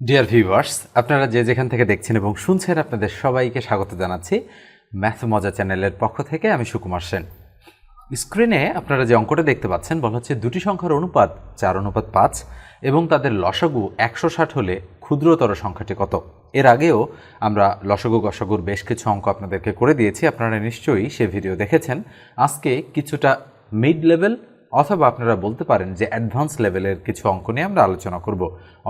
Dear viewers আপনারা যে যেখান থেকে দেখছেন এবং শুনছেন, আপনাদের সবাইকে স্বাগত জানাচ্ছি ম্যাথ মজা চ্যানেলের পক্ষ থেকে। আমি সুকুমার সেন। স্ক্রিনে আপনারা যে অঙ্কটা দেখতে পাচ্ছেন, বলা হচ্ছে দুটি সংখ্যার অনুপাত চার, অনুপাত পাঁচ, এবং তাদের লসাগু একশো ষাট হলে ক্ষুদ্রতর সংখ্যাটি কত? এর আগেও আমরা লসাগু, গসাগুর বেশ কিছু অঙ্ক আপনাদেরকে করে দিয়েছি। আপনারা নিশ্চয়ই সে ভিডিও দেখেছেন। আজকে কিছুটা মিড লেভেল অথবা আপনারা বলতে পারেন যে অ্যাডভান্স লেভেলের কিছু অঙ্ক নিয়ে আমরা আলোচনা করব।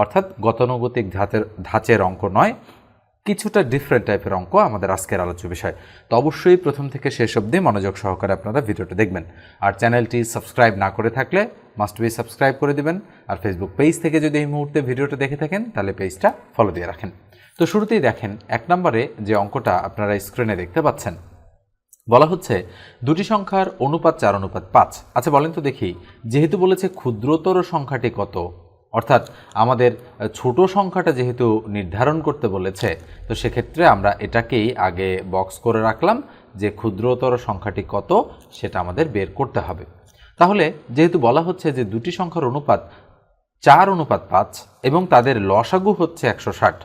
অর্থাৎ গতানুগতিক ধাঁচের ধাঁচের অঙ্ক নয়, কিছুটা ডিফারেন্ট টাইপের অঙ্ক আমাদের আজকের আলোচ্য বিষয়। তো অবশ্যই প্রথম থেকে শেষ অবধি মনোযোগ সহকারে আপনারা ভিডিওটা দেখবেন। আর চ্যানেলটি সাবস্ক্রাইব না করে থাকলে মাস্ট বি সাবস্ক্রাইব করে দিবেন। আর ফেসবুক পেজ থেকে যদি এই মুহূর্তে ভিডিওটা দেখে থাকেন, তাহলে পেজটা ফলো দিয়ে রাখেন। তো শুরুতেই দেখেন, এক নম্বরে যে অঙ্কটা আপনারা স্ক্রিনে দেখতে পাচ্ছেন বলা হচ্ছে দুটি সংখ্যার অনুপাত চার, অনুপাত পাঁচ। আচ্ছা বলেন তো দেখি, যেহেতু বলেছে ক্ষুদ্রতর সংখ্যাটি কত, অর্থাৎ আমাদের ছোট সংখ্যাটা যেহেতু নির্ধারণ করতে বলেছে, তো সেক্ষেত্রে আমরা এটাকেই আগে বক্স করে রাখলাম যে ক্ষুদ্রতর সংখ্যাটি কত, সেটা আমাদের বের করতে হবে। তাহলে যেহেতু বলা হচ্ছে যে দুটি সংখ্যার অনুপাত চার, অনুপাত পাঁচ, এবং তাদের লসাগু হচ্ছে একশো ষাট,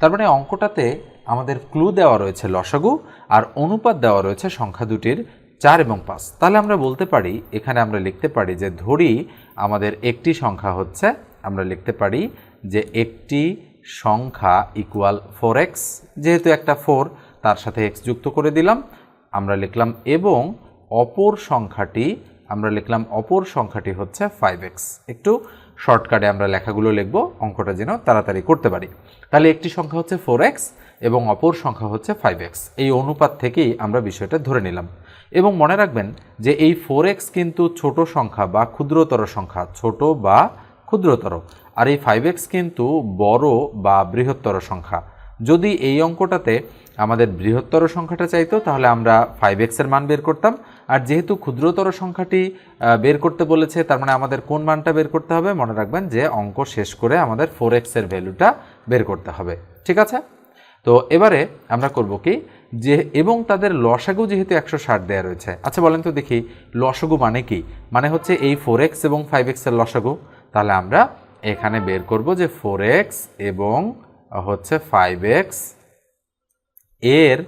তার মানে অঙ্কটাতে আমাদের ক্লু দেওয়া রয়েছে লসাগু আর অনুপাত দেওয়া রয়েছে সংখ্যা দুটির চার এবং পাঁচ। তাহলে আমরা বলতে পারি, এখানে আমরা লিখতে পারি যে ধরি আমাদের একটি সংখ্যা হচ্ছে, আমরা লিখতে পারি যে একটি সংখ্যা ইকুয়াল ফোর এক্স যেহেতু একটা ফোর তার সাথে এক্স যুক্ত করে দিলাম। আমরা লিখলাম এবং অপর সংখ্যাটি, আমরা লিখলাম অপর সংখ্যাটি হচ্ছে ফাইভ এক্স একটু শর্টকাটে আমরা লেখাগুলো লিখব, অঙ্কটা যেন তাড়াতাড়ি করতে পারি। তাহলে একটি সংখ্যা হচ্ছে ফোর এক্স এবং অপর সংখ্যা হচ্ছে ফাইভ এক্স এই অনুপাত থেকেই আমরা বিষয়টা ধরে নিলাম। এবং মনে রাখবেন যে এই ফোর এক্স কিন্তু ছোট সংখ্যা বা ক্ষুদ্রতর সংখ্যা, ছোট বা ক্ষুদ্রতর। আর এই ফাইভ এক্স কিন্তু বড় বা বৃহত্তর সংখ্যা। যদি এই অঙ্কটাতে আমাদের বৃহত্তর সংখ্যাটা চাইতো, তাহলে আমরা ফাইভ এক্সের মান বের করতাম। আর যেহেতু ক্ষুদ্রতর সংখ্যাটি বের করতে বলেছে, তার মানে আমাদের কোন মানটা বের করতে হবে? মনে রাখবেন যে অঙ্ক শেষ করে আমাদের ফোর এক্সের ভ্যালুটা বের করতে হবে। ঠিক আছে? তো এবারে আমরা করব কি যে এবং তাদের লসাগু যেহেতু একশো ষাট দেওয়া রয়েছে। আচ্ছা বলেন তো দেখি, লসাগু মানে কি? মানে হচ্ছে এই ফোর এক্স এবং ফাইভ এক্সের লসাগু। তাহলে আমরা এখানে বের করব যে ফোর এক্স এবং হচ্ছে ফাইভ এক্সের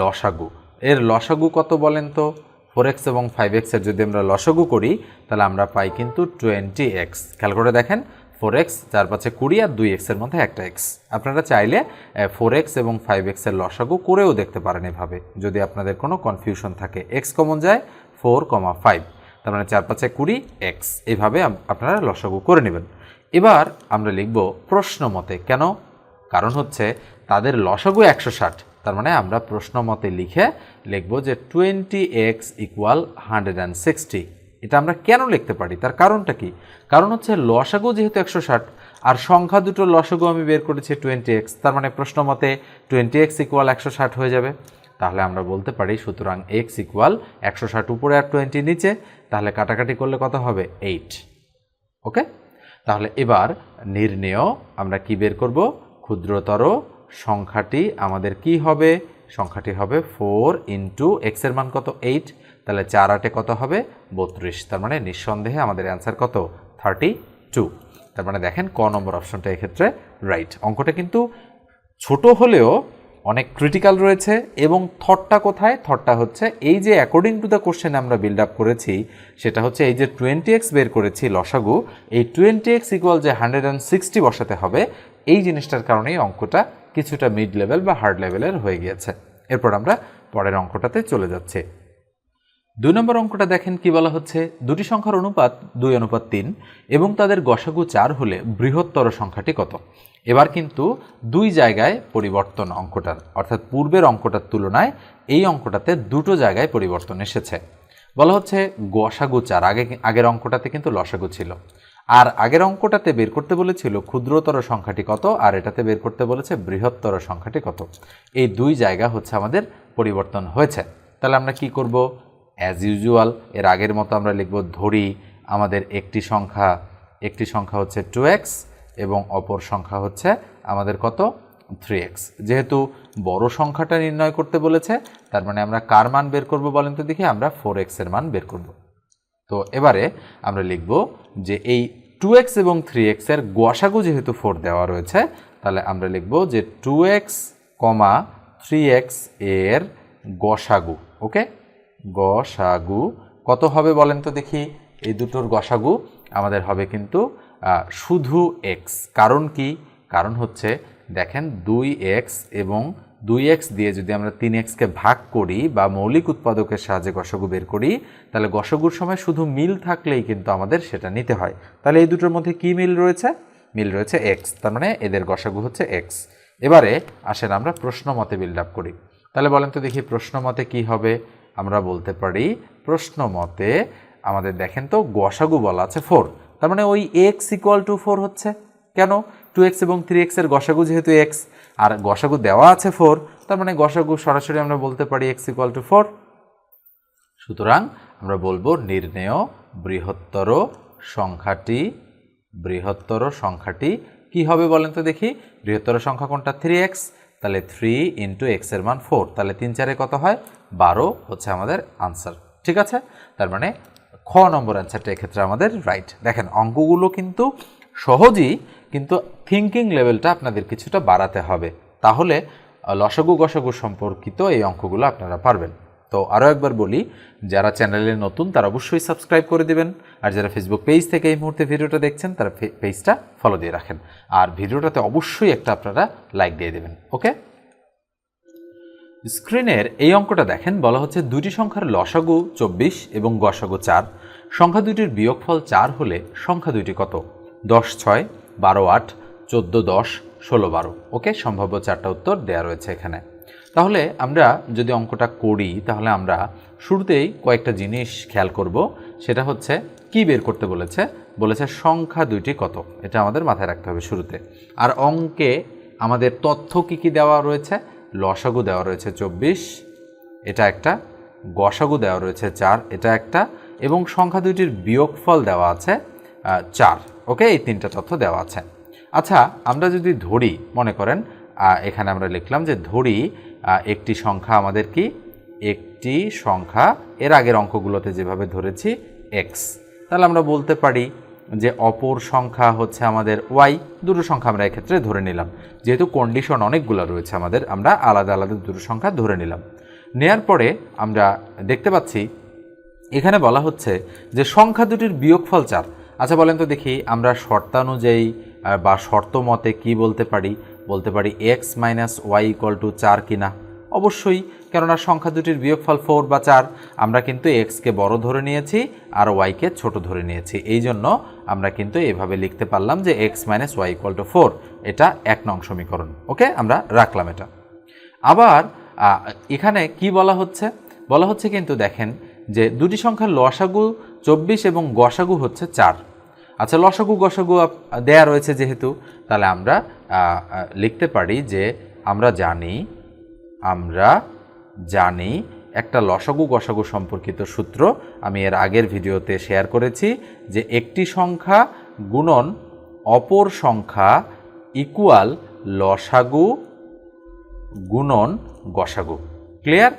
লসাগু। এর লসাগু কত বলেন তো? ফোর এক্স এবং ফাইভ এক্সের যদি আমরা লসাগু করি, তাহলে আমরা পাই কিন্তু টোয়েন্টি এক্স খেয়াল করে দেখেন ফোর এক্স চার পাঁচে কুড়ি আর দুই এক্সের মধ্যে একটা এক্স আপনারা চাইলে ফোর এক্স এবং ফাইভ এক্সের লসাগু করেও দেখতে পারেন এভাবে। যদি আপনাদের কোনো কনফিউশন থাকে এক্স কমন যায় ফোর কমা ফাইভ তার মানে চার পাঁচে কুড়ি এক্স এইভাবে আপনারা লসাগু করে নেবেন। এবার আমরা লিখব প্রশ্ন মতে। কেন? কারণ হচ্ছে, তাদের লসাগু একশো ষাট। তার মানে আমরা প্রশ্ন মতে লিখে লিখব যে twenty x equal hundred and sixty এটা আমরা কেন লিখতে পারি? তার কারণটা কি? কারণ হচ্ছে লসাগু যেহেতু একশো ষাট, আর সংখ্যা দুটো লসাগু আমি বের করেছি টোয়েন্টি এক্স, তার মানে প্রশ্ন মতে টোয়েন্টি এক্স ইকুয়াল একশো ষাট হয়ে যাবে। তাহলে আমরা বলতে পারি সুতরাং এক্স ইকুয়াল একশো ষাট উপরে আর টোয়েন্টি নিচে, তাহলে কাটাকাটি করলে কত হবে? এইট। ওকে? তাহলে এবার নির্ণেয় আমরা কি বের করব? ক্ষুদ্রতর সংখ্যাটি আমাদের কি হবে? সংখ্যাটি হবে ফোর ইন্টু এক্সের মান কত? এইট। তাহলে চার আটে কত হবে? বত্রিশ। তার মানে নিঃসন্দেহে আমাদের অ্যান্সার কত? থার্টি টু তার মানে দেখেন ক নম্বর অপশনটা এক্ষেত্রে রাইট অঙ্কটা কিন্তু ছোট হলেও অনেক ক্রিটিক্যাল রয়েছে এবং থটটা কোথায়? থটটা হচ্ছে এই যে অ্যাকর্ডিং টু দ্য কোশ্চেন আমরা বিল্ড আপ করেছি, সেটা হচ্ছে এই যে টোয়েন্টি এক্স বের করেছি লসাগু, এই টোয়েন্টি এক্স ইকুয়াল যে হান্ড্রেড অ্যান্ড সিক্সটি বসাতে হবে, এই জিনিসটার কারণেই অঙ্কটা কিছুটা মিড লেভেল বা হার্ড লেভেলের হয়ে গিয়েছে। এরপর আমরা পরের অঙ্কটাতে চলে যাচ্ছি। দুই নম্বর অঙ্কটা দেখেন কি বলা হচ্ছে? দুটি সংখ্যার অনুপাত দুই, অনুপাত তিন এবং তাদের গসাগু চার হলে বৃহত্তর সংখ্যাটি কত? এবার কিন্তু দুই জায়গায় পরিবর্তন অঙ্কটার, অর্থাৎ পূর্বের অঙ্কটার তুলনায় এই অঙ্কটাতে দুটো জায়গায় পরিবর্তন এসেছে। বলা হচ্ছে গসাগু চার, আগে আগের অঙ্কটাতে কিন্তু লসাগু ছিল। আর আগের অঙ্কটাতে বের করতে বলেছিল ক্ষুদ্রতর সংখ্যাটি কত? আর এটাতে বের করতে বলেছে বৃহত্তর সংখ্যাটি কত? এই দুই জায়গা হচ্ছে আমাদের পরিবর্তন হয়েছে। তাহলে আমরা কি করব? অ্যাজ ইউজুয়াল এর আগের মতো আমরা লিখব ধরি আমাদের একটি সংখ্যা একটি সংখ্যা হচ্ছে টু এক্স এবং অপর সংখ্যা হচ্ছে আমাদের কত? থ্রি এক্স যেহেতু বড় সংখ্যাটা নির্ণয় করতে বলেছে, তার মানে আমরা কার মান বের করব বলেন তো দেখি, আমরা ফোর এক্সের মান বের করব। তো এবারে আমরা লিখব যে এই টু এক্স এবং থ্রি এক্সের গোয়াসাগু যেহেতু ফোর দেওয়া রয়েছে, তাহলে আমরা লিখব যে টু এক্স কমা থ্রি এক্সের গসাগু ওকে গসাগু কত হবে বলেন তো দেখি? এই দুটোর গসাগু আমাদের হবে কিন্তু শুধু এক্স কারণ কি? কারণ হচ্ছে, দেখেন দুই এক্স এবং দুই এক্স দিয়ে যদি আমরা তিন এক্সকে ভাগ করি বা মৌলিক উৎপাদকের সাহায্যে গসগু বের করি, তাহলে গসগুর সময় শুধু মিল থাকলেই কিন্তু আমাদের সেটা নিতে হয়। তাহলে এই দুটোর মধ্যে কি মিল রয়েছে? মিল রয়েছে এক্স তার মানে এদের গসাগু হচ্ছে এক্স এবারে আসেন আমরা প্রশ্ন মতে বিল্ড আপ করি। তাহলে বলেন তো দেখি প্রশ্ন মতে কি হবে? আমরা বলতে পারি প্রশ্ন মতে আমাদের দেখেন তো গসাগু বলা আছে ফোর। তার মানে ওই এক্স ইকুয়াল টু ফোর হচ্ছে। কেন? টু এক্স এবং থ্রি এক্সের গসাগু যেহেতু এক্স আর গসাগু দেওয়া আছে ফোর তার মানে গসাগু সরাসরি আমরা বলতে পারি এক্স ইকুয়াল টু ফোর সুতরাং আমরা বলব নির্ণেয় বৃহত্তর সংখ্যাটি বৃহত্তর সংখ্যাটি কি হবে বলেন তো দেখি? বৃহত্তর সংখ্যা কোনটা? থ্রি এক্স তাহলে থ্রি ইন্টু এক্সের মান ফোর তাহলে তিন চারে কত হয়? বারো হচ্ছে আমাদের আনসার ঠিক আছে? তার মানে খ নম্বর অ্যান্সারটা এক্ষেত্রে আমাদের রাইট দেখেন, অঙ্কগুলো কিন্তু সহজই কিন্তু থিঙ্কিং লেভেলটা আপনাদের কিছুটা বাড়াতে হবে। তাহলে লসগু গসগু সম্পর্কিত এই অঙ্কগুলো আপনারা পারবেন। তো আরও একবার বলি, যারা চ্যানেলে নতুন, তারা অবশ্যই সাবস্ক্রাইব করে দিবেন। আর যারা ফেসবুক পেজ থেকে এই মুহূর্তে ভিডিওটা দেখছেন, তারা পেজটা ফলো দিয়ে রাখেন। আর ভিডিওটাতে অবশ্যই একটা আপনারা লাইক দিয়ে দেবেন ওকে স্ক্রিনের এই অঙ্কটা দেখেন, বলা হচ্ছে দুটি সংখ্যার লসাগু চব্বিশ এবং গসাগু চার। সংখ্যা দুইটির বিয়োগফল চার হলে সংখ্যা দুইটি কত? দশ ছয়, বারো আট, চোদ্দ দশ, ষোলো বারো। ওকে সম্ভাব্য চারটা উত্তর দেওয়া রয়েছে এখানে। তাহলে আমরা যদি অঙ্কটা করি, তাহলে আমরা শুরুতেই কয়েকটা জিনিস খেয়াল করব। সেটা হচ্ছে, কি বের করতে বলেছে? বলেছে সংখ্যা দুইটি কত এটা আমাদের মাথায় রাখতে হবে শুরুতে। আর অঙ্কে আমাদের তথ্য কি কি দেওয়া রয়েছে? লসাগু দেওয়া রয়েছে চব্বিশ, এটা একটা। গসাগু দেওয়া রয়েছে চার, এটা একটা। এবং সংখ্যা দুইটির বিয়োগফল দেওয়া আছে চার। ওকে? এই তিনটা তথ্য দেওয়া আছে। আচ্ছা আমরা যদি ধরি, মনে করেন এখানে আমরা লিখলাম যে ধরি একটি সংখ্যা আমাদের কি? একটি সংখ্যা। এর আগের অঙ্কগুলোতে যেভাবে ধরেছি এক্স তাহলে আমরা বলতে পারি যে অপর সংখ্যা হচ্ছে আমাদের ওয়াই দুটো সংখ্যা আমরা এক্ষেত্রে ধরে নিলাম। যেহেতু কন্ডিশন অনেকগুলো রয়েছে আমাদের, আমরা আলাদা আলাদা দুটো সংখ্যা ধরে নিলাম। নেয়ার পরে আমরা দেখতে পাচ্ছি, এখানে বলা হচ্ছে যে সংখ্যা দুটির বিয়োগফল চার। আচ্ছা বলেন তো দেখি আমরা শর্তানুযায়ী বা শর্ত মতে কি বলতে পারি? বলতে পারি x minus y equal to চার কিনা। অবশ্যই, কেননা সংখ্যা দুটির বিয়োগফল ফোর বা চার, আমরা কিন্তু এক্সকে বড় ধরে নিয়েছি আর ওয়াইকে ছোট ধরে নিয়েছি। এই জন্য আমরা কিন্তু এভাবে লিখতে পারলাম যে x minus y equal to four এটা এক নং সমীকরণ। ওকে, আমরা রাখলাম এটা। আবার এখানে কি বলা হচ্ছে? বলা হচ্ছে কিন্তু দেখেন যে দুটি সংখ্যার লসাগু চব্বিশ এবং গসাগু হচ্ছে চার। আচ্ছা লসাগু গসাগু দেয়া রয়েছে যেহেতু, তাহলে আমরা লিখতে পারি যে আমরা জানি আমরা জানি একটা লসাগু গসাগু সম্পর্কিত সূত্র আমি এর আগের ভিডিওতে শেয়ার করেছি যে একটি সংখ্যা গুণন অপর সংখ্যা ইকুয়াল লসাগু গুণন গসাগু। ক্লিয়ার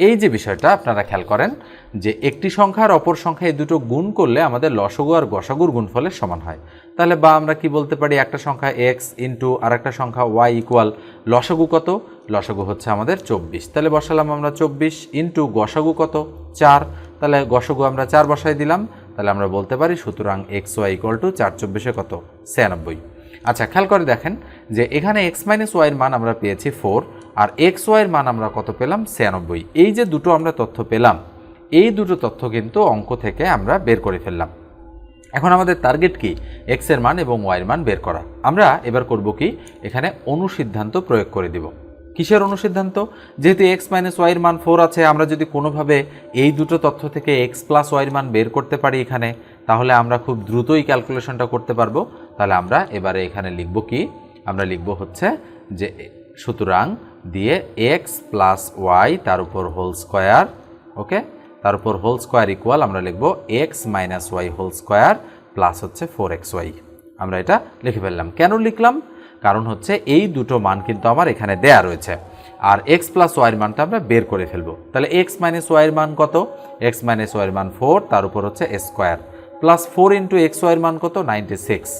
এই যে বিষয়টা আপনারা খেয়াল করেন যে একটি সংখ্যা আর অপর সংখ্যা এই দুটো গুণ করলে আমাদের লসগু আর গসাগুর গুণফলের সমান হয়। তাহলে বা আমরা কি বলতে পারি, একটা সংখ্যা এক্স ইন্টু আর একটা সংখ্যা ওয়াই ইকুয়াল লসগু কত? লসগু হচ্ছে আমাদের চব্বিশ। তাহলে বসালাম আমরা চব্বিশ ইন্টু গসাগু কত? চার। তাহলে গসাগু আমরা চার বসাই দিলাম। তাহলে আমরা বলতে পারি সুতরাং এক্স ওয়াই ইকুয়াল টু চার চব্বিশে কত? ছিয়ানব্বই। আচ্ছা খেয়াল করে দেখেন যে এখানে এক্স মাইনাস ওয়াইয়ের মান আমরা পেয়েছি ফোর আর এক্স ওয়াইয়ের মান আমরা কত পেলাম? ছিয়ানব্বই। এই যে দুটো আমরা তথ্য পেলাম, এই দুটো তথ্য কিন্তু অঙ্ক থেকে আমরা বের করে ফেললাম। এখন আমাদের টার্গেট কি? এক্সের মান এবং ওয়াইয়ের মান বের করা। আমরা এবার করব কি? এখানে অনুসিদ্ধান্ত প্রয়োগ করে দিব। কিসের অনুসিদ্ধান্ত? যেহেতু এক্স মাইনাস ওয়াইয়ের মান ফোর আছে, আমরা যদি কোনোভাবে এই দুটো তথ্য থেকে এক্স প্লাস ওয়াইয়ের মান বের করতে পারি এখানে, তাহলে আমরা খুব দ্রুতই ক্যালকুলেশনটা করতে পারব। তাহলে আমরা এবারে এখানে লিখব কি? আমরা লিখব হচ্ছে যে সুতরাং দিয়ে এক্স প্লাস ওয়াই তার উপর হোল স্কোয়ার ওকে তার উপর হোল স্কোয়ার ইকুয়াল আমরা লিখব x minus y whole square plus হচ্ছে ফোর এক্স ওয়াই আমরা এটা লিখে ফেললাম। কেন লিখলাম? কারণ হচ্ছে এই দুটো মান কিন্তু আমার এখানে দেয়া রয়েছে। আর এক্স প্লাস ওয়াইয়ের মানটা আমরা বের করে ফেলব। তাহলে এক্স মাইনাস ওয়াইয়ের মান কত? এক্স মাইনাস ওয়াইয়ের মান ফোর তার উপর হচ্ছে square plus four into x ওয়াইয়ের মান কত? নাইনটি সিক্স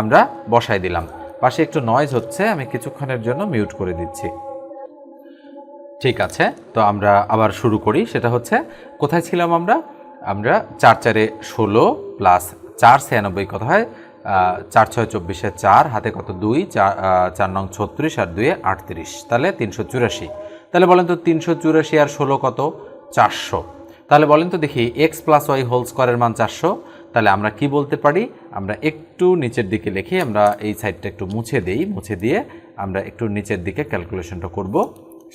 আমরা বসাই দিলাম। পাশে একটু নয়েজ হচ্ছে, আমি কিছুক্ষণের জন্য মিউট করে দিচ্ছি। ঠিক আছে, তো আমরা আবার শুরু করি। সেটা হচ্ছে, কোথায় ছিলাম আমরা? আমরা চার চারে ষোলো প্লাস চার ছিয়ানব্বই, কত হয়? চার ছয় চব্বিশে চার, হাতে কত? দুই চার নং ছত্রিশ আর দুয়ে আটত্রিশ, তাহলে তিনশো চুরাশি। তাহলে বলেন তো তিনশো চুরাশি আর ষোলো কত? চারশো। তাহলে বলেন তো দেখি এক্স প্লাস ওয়াই হোল স্কোয়ারের মান চারশো। তাহলে আমরা কি বলতে পারি? আমরা একটু নিচের দিকে লিখি, আমরা এই সাইডটা একটু মুছে দিই, মুছে দিয়ে আমরা একটু নিচের দিকে ক্যালকুলেশনটা করব।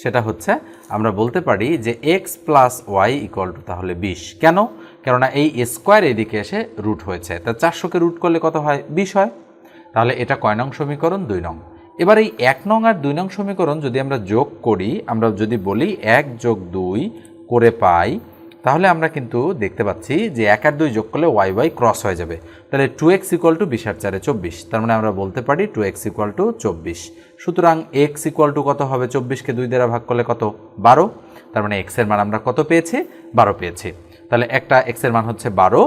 সেটা হচ্ছে আমরা বলতে পারি যে x plus y equal to তাহলে বিশ। কেন? কেননা এই স্কোয়ার এদিকে এসে রুট হয়েছে। তা চারশোকে রুট করলে কত হয়? বিশ হয়। তাহলে এটা কয় নং সমীকরণ? দুই নং। এবার এই এক নং আর দুই নং সমীকরণ যদি আমরা যোগ করি, আমরা যদি বলি এক যোগ দুই করে পাই তাহলে আমরা কিন্তু দেখতে পাচ্ছি যে এক আর দুই যোগ করলে ওয়াই ওয়াই ক্রস হয়ে যাবে। তাহলে টু এক্স ইকুয়াল টু বিশ আর চারে চব্বিশ। তার মানে আমরা বলতে পারি টু এক্স ইকুয়াল টু চব্বিশ। সুতরাং এক্স ইকুয়াল টু কত হবে? চব্বিশকে দুই দ্বারা ভাগ করলে কত? বারো। তার মানে এক্সের মান আমরা কত পেয়েছি? বারো পেয়েছি। তাহলে একটা এক্সের মান হচ্ছে বারো।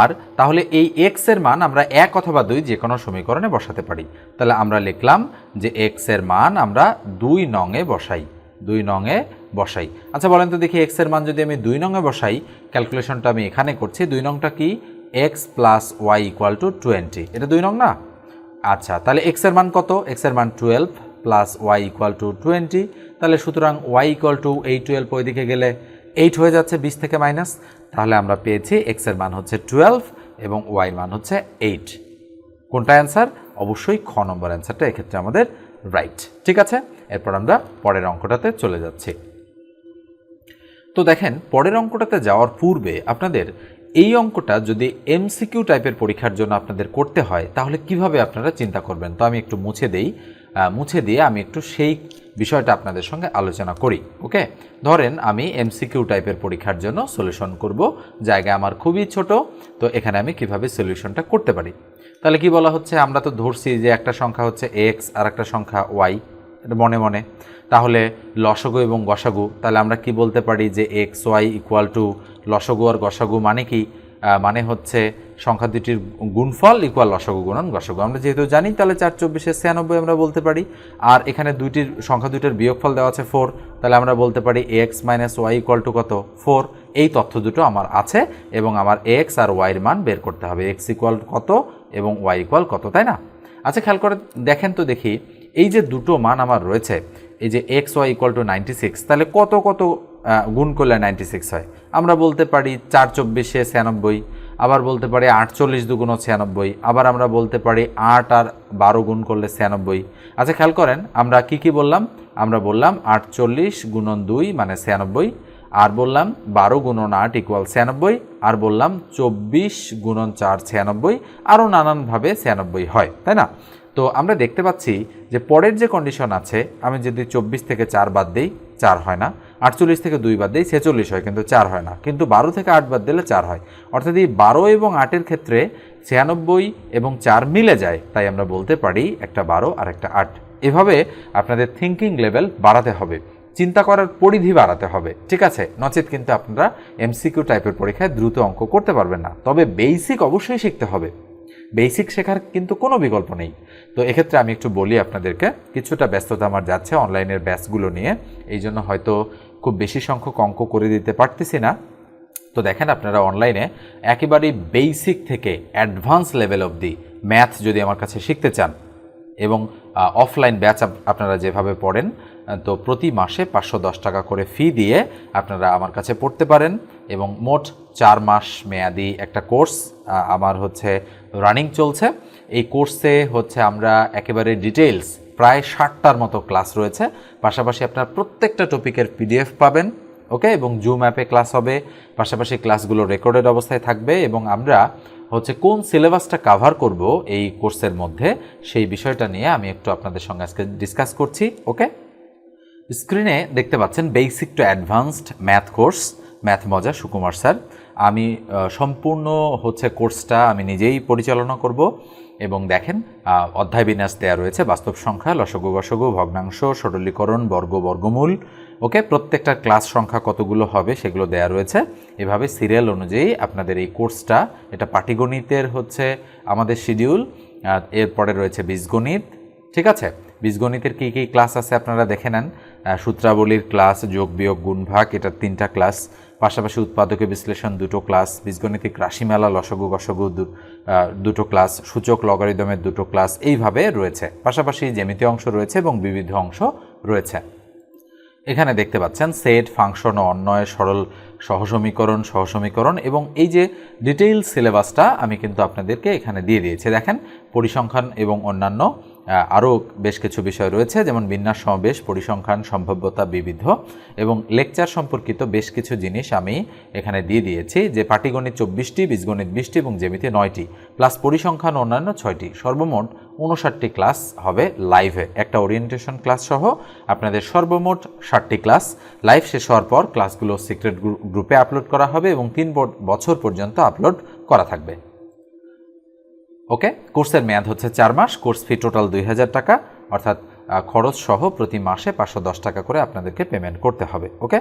আর তাহলে এই এক্সের মান আমরা এক অথবা দুই যে কোনো সমীকরণে বসাতে পারি। তাহলে আমরা লিখলাম যে এক্সের মান আমরা দুই নংয়ে বসাই। দুই নংয়ে বসাই। আচ্ছা বলেন তো দেখি এক্সের মান যদি আমি দুই নংয়ে বসাই ক্যালকুলেশনটা আমি এখানে করছি, দুই নংটা কি? X plus y equal to twenty এটা দুই নং না? আচ্ছা তাহলে এক্সের মান কত? এক্সের মান twelve plus y equal to twenty তাহলে সুতরাং ওয়াই ইকুয়াল টু এই টুয়েলভ ওইদিকে গেলে এইট হয়ে যাচ্ছে বিশ থেকে মাইনাস তাহলে আমরা পেয়েছি এক্সের মান হচ্ছে টুয়েলভ এবং ওয়াই মান হচ্ছে এইট কোনটা অ্যান্সার অবশ্যই খ নম্বর অ্যান্সারটা এক্ষেত্রে আমাদের রাইট ঠিক আছে? এরপর আমরা পরের অঙ্কটাতে চলে যাচ্ছি। তো দেখেন, পরের অঙ্কটাতে যাওয়ার পূর্বে আপনাদের এই অঙ্কটা যদি এমসিকিউ টাইপের পরীক্ষার জন্য আপনাদের করতে হয়, তাহলে কীভাবে আপনারা চিন্তা করবেন? তো আমি একটু মুছে দেই। মুছে দিয়ে আমি একটু সেই বিষয়টা আপনাদের সঙ্গে আলোচনা করি, ওকে? ধরেন আমি এমসিকিউ টাইপের পরীক্ষার জন্য সলিউশন করব, জায়গা আমার খুবই ছোট, তো এখানে আমি কীভাবে সলিউশনটা করতে পারি? তাহলে কি বলা হচ্ছে? আমরা তো ধরছি যে একটা সংখ্যা হচ্ছে এক্স আর একটা সংখ্যা ওয়াই এটা মনে মনে। তাহলে লসগু এবং গসাগু, তাহলে আমরা কি বলতে পারি যে এক্স ওয়াই ইকুয়াল টু লসগু আর গসাগু মানে কি? মানে হচ্ছে সংখ্যা দুটির গুণফল ইকুয়াল লসগু গুণন গসাগু। আমরা যেহেতু জানি, তাহলে চার চব্বিশে ছিয়ানব্বই আমরা বলতে পারি। আর এখানে দুইটির, সংখ্যা দুইটার বিয়োগফল দেওয়া আছে ফোর তাহলে আমরা বলতে পারি x minus y equal to কত? ফোর এই তথ্য দুটো আমার আছে এবং আমার এক্স আর ওয়াইয়ের মান বের করতে হবে। এক্স ইকুয়াল কত এবং ওয়াই ইকুয়াল কত, তাই না? আচ্ছা খেয়াল করে দেখেন তো দেখি। এই যে দুটো মান আমার রয়েছে, এই যে x y equal to ninety six তাহলে কত কত গুণ করলে নাইনটি সিক্স হয়? আমরা বলতে পারি চার চব্বিশে ছিয়ানব্বই, আবার বলতে পারি আটচল্লিশ দুগুণ ছিয়ানব্বই, আবার আমরা বলতে পারি আট আর বারো গুণ করলে ছিয়ানব্বই। আচ্ছা খেয়াল করেন, আমরা কি কি বললাম? আমরা বললাম আটচল্লিশ গুণন দুই মানে ছিয়ানব্বই, আর বললাম বারো গুণন আট ইকুয়াল ছিয়ানব্বই, আর বললাম চব্বিশ গুণন চার ছিয়ানব্বই, আরও নানানভাবে ছিয়ানব্বই হয়, তাই না? তো আমরা দেখতে পাচ্ছি যে পরের যে কন্ডিশন আছে, আমি যদি চব্বিশ থেকে চার বাদ দিই, চার হয় না। আটচল্লিশ থেকে দুই বাদ দিই, ছেচল্লিশ হয়, কিন্তু চার হয় না। কিন্তু বারো থেকে আট বাদ দিলে চার হয়। অর্থাৎ এই বারো এবং আটের ক্ষেত্রে ছিয়ানব্বই এবং চার মিলে যায়, তাই আমরা বলতে পারি একটা বারো আর একটা আট। এভাবে আপনাদের থিঙ্কিং লেভেল বাড়াতে হবে। চিন্তা করার পরিধি বাড়াতে হবে। ঠিক আছে? নচেত কিন্তু আপনারা এমসিকিউ টাইপের পরীক্ষায় দ্রুত অঙ্ক করতে পারবেন না। তবে বেসিক অবশ্যই শিখতে হবে। বেসিক শেখার কিন্তু কোনো বিকল্প নেই। তো এক্ষেত্রে আমি একটু বলি আপনাদেরকে, কিছুটা ব্যস্ততা আমার যাচ্ছে অনলাইনের ব্যাচগুলো নিয়ে। এই জন্য হয়তো খুব বেশি সংখ্যক অঙ্ক করে দিতে পারতেছি না। তো দেখেন আপনারা অনলাইনে একেবারেই বেসিক থেকে অ্যাডভান্স লেভেল অবধি ম্যাথ যদি আমার কাছে শিখতে চান এবং অফলাইন ব্যাচ আপনারা যেভাবে পড়েন তো প্রতি মাসে পাঁচশো দশ টাকা করে ফি দিয়ে আপনারা আমার কাছে পড়তে পারেন। এবং মোট চার মাস মেয়াদি একটা কোর্স আমার হচ্ছে রানিং চলছে। এই কোর্সে হচ্ছে আমরা একেবারে ডিটেলস প্রায় ষাটটার মতো ক্লাস রয়েছে। পাশাপাশি আপনার প্রত্যেকটা টপিকের পিডিএফ পাবেন, ওকে? এবং জুম অ্যাপে ক্লাস হবে। পাশাপাশি ক্লাসগুলো রেকর্ডেড অবস্থায় থাকবে এবং আমরা হচ্ছে কোন সিলেবাসটা কাভার করব এই কোর্সের মধ্যে, সেই বিষয়টা নিয়ে আমি একটু আপনাদের সঙ্গে আজকে ডিসকাস করছি, ওকে? স্ক্রিনে দেখতে পাচ্ছেন basic to advanced math course math মজা, সুকুমার স্যার। আমি সম্পূর্ণ হচ্ছে কোর্সটা আমি নিজেই পরিচালনা করব এবং দেখেন অধ্যায় বিন্যাস দেওয়া রয়েছে, বাস্তব সংখ্যা, লসগু গসগু ভগ্নাংশ, সরলীকরণ, বর্গ বর্গমূল। ওকে, প্রত্যেকটা ক্লাস সংখ্যা কতগুলো হবে সেগুলো দেওয়া রয়েছে। এভাবে সিরিয়াল অনুযায়ী আপনাদের এই কোর্সটা, এটা পাটিগণিতের হচ্ছে আমাদের শিডিউল এরপরে রয়েছে বীজগণিত, ঠিক আছে? বীজগণিতের কী কী ক্লাস আছে আপনারা দেখে নেন। সূত্রাবলীর ক্লাস যোগ বিয়োগ গুণভাগ এটার তিনটা ক্লাস। পাশাপাশি উৎপাদকে বিশ্লেষণ দুটো ক্লাস, বীজগণিতিক রাশিমেলা, লসগু, গসগু দুটো ক্লাস, সূচক, লগারিদমের দুটো ক্লাস, এইভাবে রয়েছে। পাশাপাশি জ্যামিতি অংশ রয়েছে এবং বিবিধ অংশ রয়েছে। এখানে দেখতে পাচ্ছেন সেট, ফাংশন ও অন্যয় সরল সহসমীকরণ সহসমীকরণ এবং এই যে ডিটেইল সিলেবাসটা আমি কিন্তু আপনাদেরকে এখানে দিয়ে দিয়েছি। দেখেন, পরিসংখ্যান এবং অন্যান্য আরও বেশ কিছু বিষয় রয়েছে, যেমন বিন্যাস সমাবেশ, পরিসংখ্যান, সম্ভাব্যতা বিবিধ এবং লেকচার সম্পর্কিত বেশ কিছু জিনিস আমি এখানে দিয়ে দিয়েছি, যে পাটিগণিত চব্বিশটি, বীজগণিত বিশটি এবং জেমিতে নয়টি প্লাস পরিসংখ্যান অন্যান্য ছয়টি। সর্বমোট উনষাটটি ক্লাস হবে লাইভে একটা ওরিয়েন্টেশন ক্লাস সহ আপনাদের সর্বমোট ষাটটি ক্লাস লাইভ শেষ হওয়ার পর ক্লাসগুলো সিক্রেট গ্রুপে আপলোড করা হবে এবং তিন বছর পর্যন্ত আপলোড করা থাকবে। ওকে? কোর্সের মেয়াদ হচ্ছে চার মাস, কোর্স ফি টোটাল দুই হাজার টাকা, অর্থাৎ খরচ সহ প্রতি মাসে পাঁচশো দশ টাকা করে আপনাদেরকে পেমেন্ট করতে হবে, ওকে?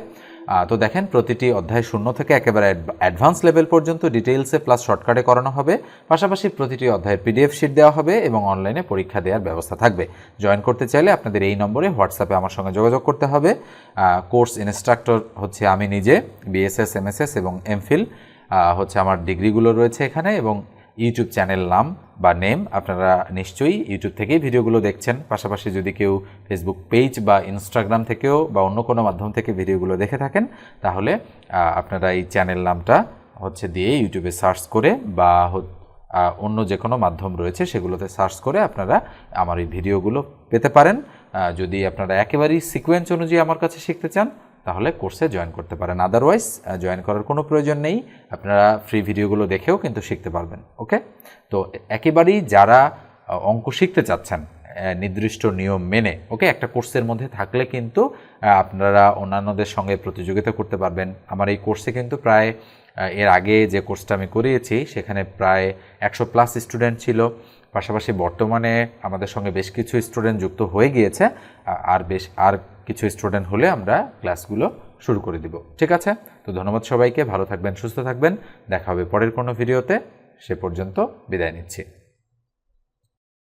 তো দেখেন প্রতিটি অধ্যায় শূন্য থেকে একেবারে অ্যাডভান্স লেভেল পর্যন্ত ডিটেইলসে প্লাস শর্টকাটে করানো হবে, পাশাপাশি প্রতিটি অধ্যায়ের পিডিএফ শিট দেওয়া হবে এবং অনলাইনে পরীক্ষা দেওয়ার ব্যবস্থা থাকবে। জয়েন করতে চাইলে আপনাদের এই নম্বরে হোয়াটসঅ্যাপে আমার সঙ্গে যোগাযোগ করতে হবে কোর্স ইনস্ট্রাক্টর হচ্ছে আমি নিজে বিএসএস এমএসএস এবং এমফিল হচ্ছে আমার ডিগ্রিগুলো রয়েছে এখানে এবং ইউটিউব চ্যানেল নাম বা নেম আপনারা নিশ্চয়ই ইউটিউব থেকেই ভিডিওগুলো দেখছেন। পাশাপাশি যদি কেউ ফেসবুক পেজ বা ইনস্টাগ্রাম থেকেও বা অন্য কোনো মাধ্যম থেকে ভিডিওগুলো দেখে থাকেন, তাহলে আপনারা এই চ্যানেল নামটা হচ্ছে দিয়ে ইউটিউবে সার্চ করে বা অন্য যে কোনো মাধ্যম রয়েছে সেগুলোতে সার্চ করে আপনারা আমার এই ভিডিওগুলো পেতে পারেন। যদি আপনারা একেবারেই সিকোয়েন্স অনুযায়ী আমার কাছে শিখতে চান তাহলে কোর্সে জয়েন করতে পারেন। আদারওয়াইজ জয়েন করার কোনো প্রয়োজন নেই। আপনারা ফ্রি ভিডিওগুলো দেখেও কিন্তু শিখতে পারবেন ওকে তো একেবারেই যারা অঙ্ক শিখতে চাচ্ছেন নির্দিষ্ট নিয়ম মেনে ওকে একটা কোর্সের মধ্যে থাকলে কিন্তু আপনারা অন্যান্যদের সঙ্গে প্রতিযোগিতা করতে পারবেন। আমার এই কোর্সে কিন্তু প্রায় এর আগে যে কোর্সটা আমি করিয়েছি, সেখানে প্রায় একশো প্লাস স্টুডেন্ট ছিল। পাশাপাশি বর্তমানে আমাদের সঙ্গে বেশ কিছু স্টুডেন্ট যুক্ত হয়ে গিয়েছে। আর বেশ, আর কিছু স্টুডেন্ট হলে আমরা ক্লাসগুলো শুরু করে দিব। ঠিক আছে? তো ধন্যবাদ সবাইকে, ভালো থাকবেন, সুস্থ থাকবেন। দেখা হবে পরের কোনো ভিডিওতে সে পর্যন্ত বিদায় নিচ্ছি।